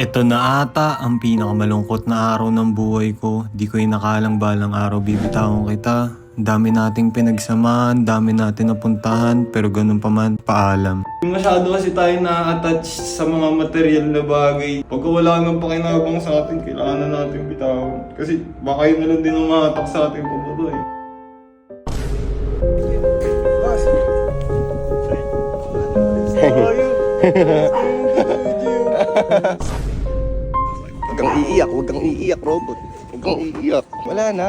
Ito na ata ang pinakamalungkot na araw ng buhay ko. Di ko inakalang balang araw bibitawan kita. Dami nating pinagsamahan, dami natin napuntahan, pero ganun pa man, paalam. Masyado kasi tayo na-attach sa mga material na bagay. Pagka wala nang pakinabang sa atin, kailangan na natin bitawan. Kasi baka yun na lang din ang mahatak sa atin pababa eh. Huwag kang iiyak, huwag kang iiyak, robot. Huwag kang iiyak. Wala na.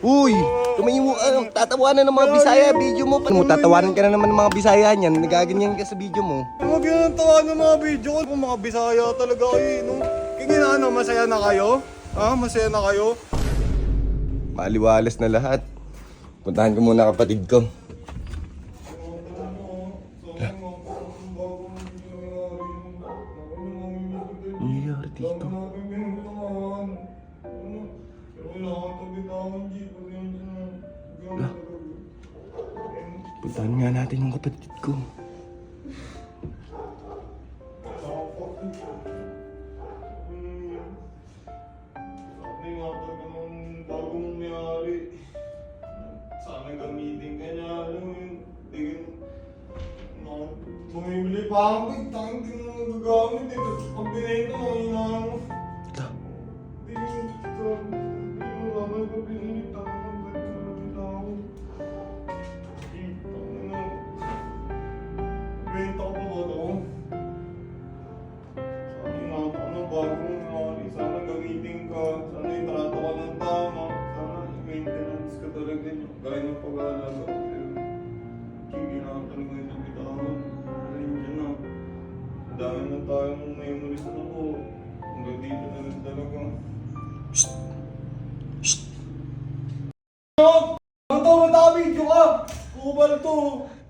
Uy! Tumingin mo, ah, tatawanan ng mga Bisaya video mo. Paano mo, tatawanan ka na naman ng mga Bisaya niyan. Nagaganyan ka sa video mo. Huwag yun ang tawa ng mga video ko. Mga Bisaya talaga kayo eh, no? Kaya ano, masaya na kayo? Ha? Masaya na kayo? Maliwalas na lahat. Puntahan ko muna kapatid ko. Puntahan nga natin yung kapatid ko. Bumibili pa ako, tangin din mo nagagamit eh. Pag binenta inahan mo. Ito. Hindi mo gaya ng pag-aalaga ko sa'yo. Sige na talaga yung nabitawan. Ayun dyan na. Ang dami na tayong memories na ako. Hanggang dito na rin talaga. Ang to, naka-video ka! Kupal to!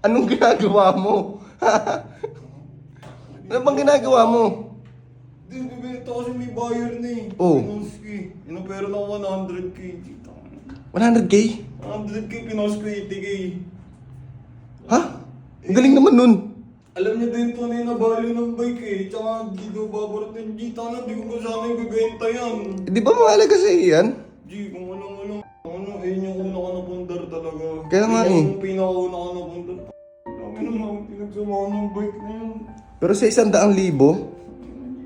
Anong ginagawa mo? ano bang ginagawa mo? Di, bibenta kasi may buyer na eh. Oh. Pinoski. Inopera na ako 100k. 100k? 100k, pinos ko 80k. Ha? Ang galing naman nun. Alam niya din tunay na value ng bike eh. Tsaka di daw babarating G. Tana, di ko ba sana ibibenta yan. Eh, di ba mahalaga sa iyo yan? G, kung walang walang ano, ayun yung una ka na pundar talaga. Kaya nga eh. Yung pinakauna ka na pundar. Dami naman pinagsamahan ng bike na yun. Pero sa isang daang libo,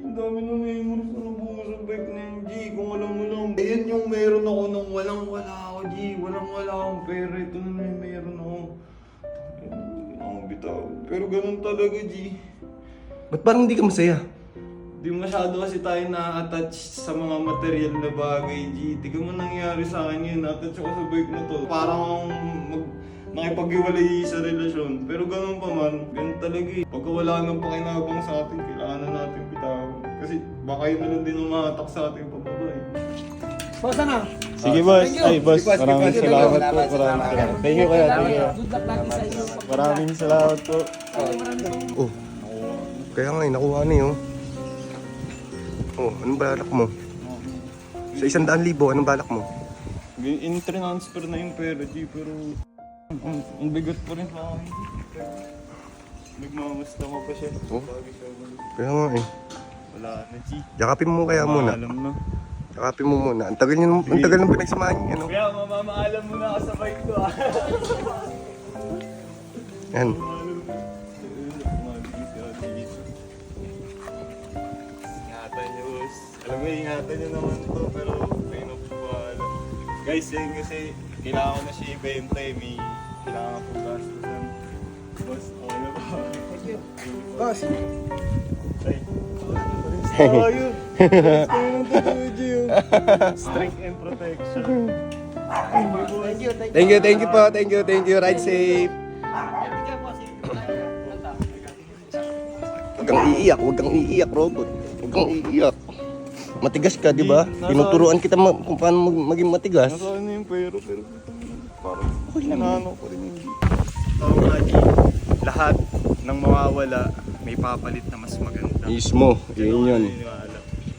Ang dami na memories na sa bike na yun, G. Kung alam mo lang. Ayun yung meron ako nung walang wala G. Walang wala akong pera. Ito na yung meron ako. Ako bitaw. Pero ganun talaga, G. ba't parang hindi ka masaya? Di masyado kasi tayo na-attach sa mga material na bagay, G. Tignan mo nangyari sa akin yun. Na-attach ako sa bike na to. Parang akong mag nakipag-iwalay sa relasyon. Pero ganun pa man, ganun talaga eh. Pagka wala nang pakinabang sa atin, kailangan na natin bitawan. Kasi baka yun na lang din ang mahatak sa atin pababa eh. Boss, ano? Sige boss, ay boss, maraming salamat po, maraming salamat. Thank you kaya, thank you. Good luck lagi sa iyo. Maraming salamat po. Oh. Kaya nga eh, nakuha na yun. Oh, anong balak mo? Sa isang daang libo, anong balak mo? In-transfer na yung pera, G, pero ang, ang bigat pa rin sa akin. Nagmamasta mo pa siya. Oh. Siya, Kaya nga eh. wala na, G. Yakapin mo kaya muna. Alam na. Yakapin mo muna. Ang tagal nyo, ang tagal ng pinagsamahan niyo, ano? Kaya mamamaalam mo na ako sa bike ko ah. Yan. Ingatan nyo, boss. Alam mo, ingatan nyo naman to, pero may napupahala. Guys, yun kasi kailangan ko na siya ibenta eh. May kailangan ko gastusan. Boss, okay na ba? Boss, Ay. Oh, yun. Strength and protection. thank you, thank you. Thank you, thank you po. Thank you, thank you. Ride safe. Huwag kang iiyak, huwag kang iiyak, robot. Huwag kang iiyak. Matigas ka, di ba? Nasa- Tinuturuan kita ma- kung paano mag- maging matigas. Nasaan na yung pero, pero parang nanano ko rin yung nga, G. Lahat ng mawawala, may papalit na mas maganda. Mismo, yun yun.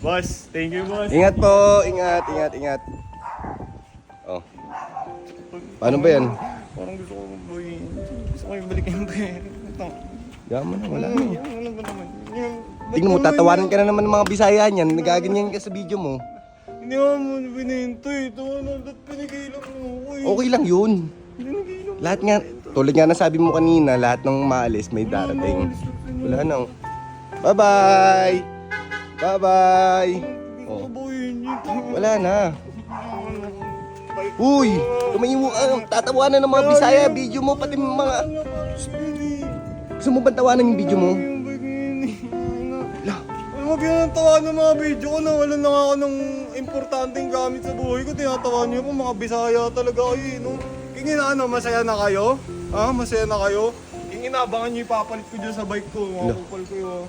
Boss, thank you, boss. Ingat po, ingat, ingat, ingat. Oh. Paano ba yan? Parang gusto ko boy. Gusto ko yung balik yung pera. Ito. Yaman na, wala na. yan? Ano ba naman? Tingnan mo, tatawanan ka na naman ng mga Bisaya niyan. Nagaganyan ka sa video mo. Hindi mo mo bininto eh. Ano, ba't pinigilan mo ako eh? Okay lang yun. Pinigilan Lahat nga, tulad nga na sabi mo kanina, lahat ng maalis may darating. Wala na. oh. Bye-bye! Bye-bye! Oh, wala na. Uy! Tumayo mo, ah, tatawanan ng mga Bisaya, video mo, pati mga... Gusto mo ba tawanan yung video mo? Ano mo pinatawa ng mga video ko na wala na ako ng importanteng gamit sa buhay ko. Tinatawa niyo po mga Bisaya talaga kayo eh, no? Kingin ano, masaya na kayo? Ha? Masaya na kayo? Kingin abangan niyo ipapalit ko dyan sa bike ko. Mga kupal ko yun.